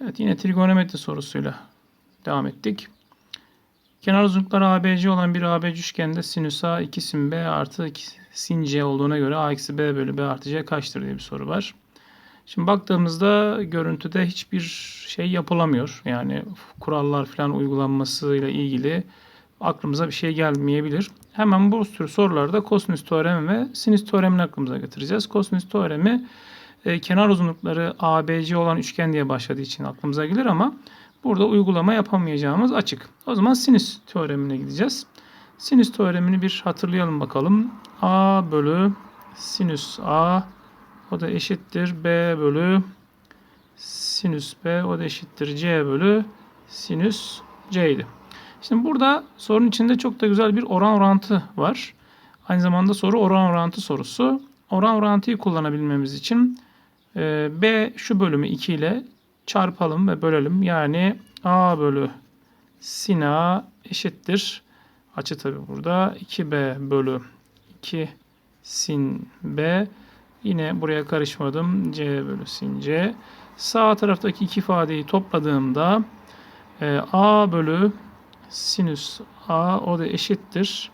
Evet yine trigonometri sorusuyla devam ettik. Kenar uzunlukları ABC olan bir ABC üçgende sinüs A 2 sin B artı 2 sin C olduğuna göre A eksi B bölü B artı C kaçtır diye bir soru var. Şimdi baktığımızda görüntüde hiçbir şey yapılamıyor. Yani kurallar falan uygulanmasıyla ilgili aklımıza bir şey gelmeyebilir. Hemen bu tür sorularda kosinüs teoremi ve sinüs teoremini aklımıza getireceğiz. Kosinüs teoremi e, kenar uzunlukları ABC olan üçgen diye başladığı için aklımıza gelir ama burada uygulama yapamayacağımız açık. O zaman sinüs teoremine gideceğiz. Sinüs teoremini bir hatırlayalım bakalım. A bölü sinüs A o da eşittir B bölü sinüs B o da eşittir C bölü sinüs C idi. Şimdi burada sorunun içinde çok da güzel bir oran orantı var. Aynı zamanda soru oran orantı sorusu. Oran orantıyı kullanabilmemiz için e, B şu bölümü 2 ile çarpalım ve bölelim. Yani A bölü sin A eşittir. Açı tabi burada. 2B bölü 2 sin B. Yine buraya karışmadım. C bölü sin C. Sağ taraftaki iki ifadeyi topladığımda e, A bölü sinüs A o da eşittir.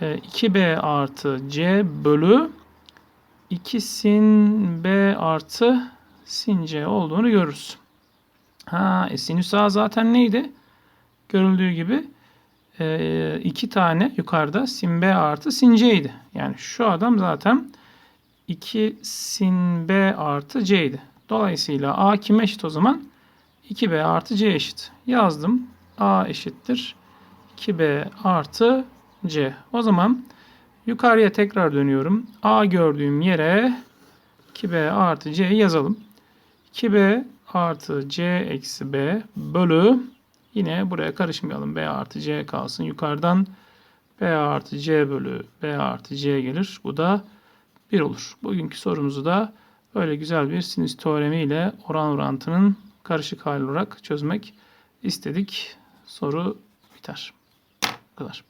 E, 2B artı C bölü 2 sin B artı sin C olduğunu görürüz. Ha, e, sinüs A zaten neydi? Görüldüğü gibi e, iki tane yukarıda sin B artı sin C idi. Yani şu adam zaten 2 sin B artı C idi. Dolayısıyla A kime eşit o zaman? 2B artı C eşit. Yazdım. A eşittir. 2B artı C. O zaman yukarıya tekrar dönüyorum. A gördüğüm yere 2B artı C'yi yazalım. 2B artı C eksi B bölü yine buraya karışmayalım. B artı C kalsın. Yukarıdan B artı C bölü B artı C gelir. Bu da 1 olur. Bugünkü sorumuzu da böyle güzel bir sinüs teoremi ile oran orantının karışık hali olarak çözmek istedik. Soru biter. Bu kadar.